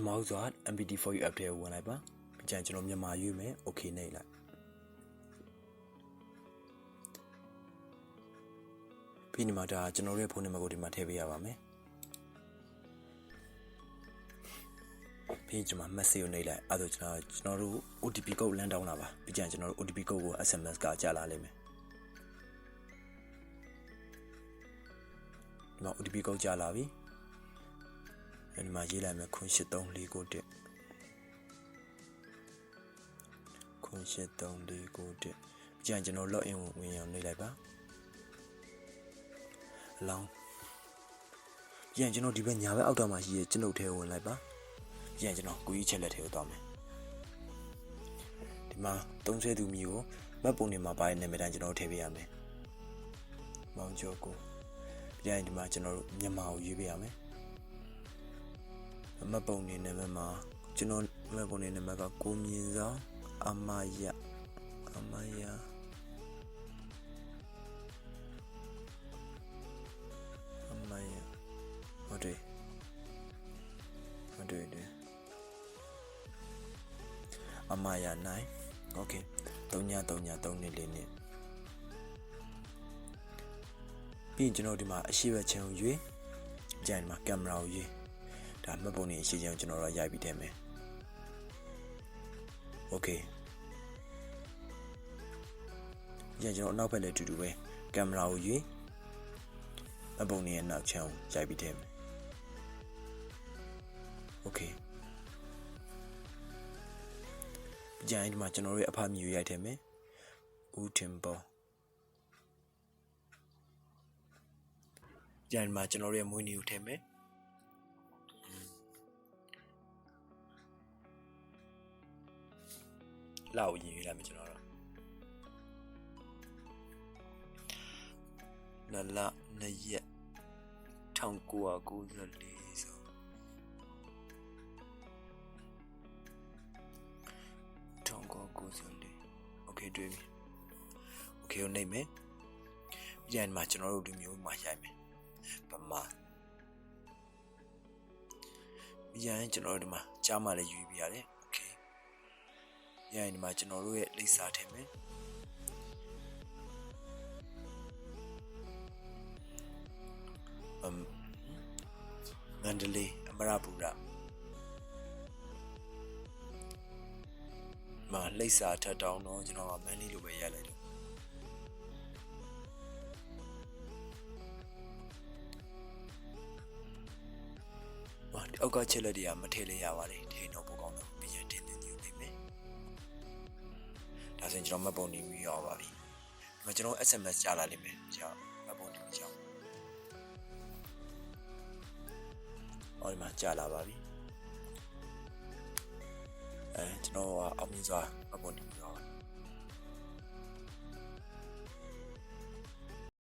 ထမဦးစွာ MPT4U app ထဲကိုဝင်လိုက်ပါအကြံကျွန်တော်မြန်မာရွေးမယ် okay နှိပ်လိုက်ပြီးဒီမှာဒါကျွန်တော်ရဲ့ဖုန်းနံပါတ်ကိုဒီမှာထည့်ပေးရပါမယ်ပြီးကျွန်မ message ကိုနှိပ်လိုက်အဲ့ဒါကျွန်တော်ကျွန်တော်တို့ OTP code လမ်းတောင်းတာပါပြီးကြရင်ကျွန်တော်တို့ OTP code ကို SMS ကကြာလာလိမ့်မယ်ဒီမှာ OTP code ကြာလာပြီအဲဒီ မှာရေးလိုက်မယ်ခွန်8349တက်ခွန်8349တက်ကြရင်ကျွန်တော် log in ကိုဝင်အောင်နှိပ်လိုက်ပါအလောင်းကြရင်ကျွန်တော်ဒီဘက်ညာဘက်အောက်တော့မှာရှိရဲ့ကျွန်ုပ်ထဲကိုဝင်လိုက်ပါကြရင်ကျွန်တော်ကိုကြီးချက်လက်ထဲကိုသွားမယ်ဒီမှာသုံးဆွဲသူမျိုးကိုမတ်ပုံတွေမှာပါတဲ့နာမည်တိုင်းကျွန်တော်ထည့်ပေးရမယ်မောင်ကျော်ကိုကြရင်ဒီမှာကျွန်တော်တို့မြန်မာကိုရေးပေးရမယ် မတ်ပုံနေနံပါတ်မှာကျွန်တော်မတ်ပုံနေနံပါတ်ကကိုမြင့်စောအမယအမယအမယဟုတ်တယ်ဟုတ်တယ်တယ်အမယနိုင်โอเค3ည3ည3နှစ်လေးနှစ်ပြီးရင်ကျွန်တော်ဒီမှာအရှိဘက်ချန်ကိုရွေးကြိုင်ဒီမှာကင်မရာကိုရွေး ဒါမှတ်ပုံနေအရှိချင်းကျွန်တော်တို့ရိုက်ပြီးထည့်မယ်โอเคညကျွန်တော်နောက်ဘက်လည်းအတူတူပဲကင်မရာကိုယူမှတ်ပုံနေရဲ့နောက်ချမ်းကိုရိုက်ပြီးထည့်မယ်โอเคကြိုင်ဒီမှာကျွန်တော်တို့ရဲ့အဖမြူရိုက်ထည့်မယ်ဦးတင်ပေါ်ကြိုင်ဒီမှာကျွန်တော်တို့ရဲ့မွေးနေ့ကိုထည့်မယ် လောက်ရင်ရွေးလိုက်မယ်ကျွန်တော်တော့နလနရက်1994ဆို1994 Okay တွေ့ပြီ Okay ကိုနှိပ်မယ်ပြန်မှာကျွန်တော်တို့ဒီမျိုးမှာရိုက်မယ်ဗမာပြန်ကျွန်တော်တို့ဒီမှာကြားမှာလည်းယူပြရတယ် ရရင်ဒီမှာကျွန်တော်တို့ရဲ့လိပ်စာထည့်မယ်အမ်မန္တလေးအမရပူရမလိပ်စာထပ်တောင်းတော့ကျွန်တော်ကမန္တလေးလိုပဲရိုက်လိုက်တယ်ဟာဒီအောက်ကချက်လက်တွေကမထည့်လဲရပါတယ်ထည့်တော့ ဆိုရင်ကျွန်တော်မှတ်ပုံနေပြီးရောပါပြီ။ဒီမှာကျွန်တော် SMS ကြားလာလိမ့်မယ်။ကြောက်မှတ်ပုံနေပြီးကြောက်။ဟောဒီမှာကြားလာပါပြီ။အဲကျွန်တော်ကအောင်မြင်စွာမှတ်ပုံနေပြီး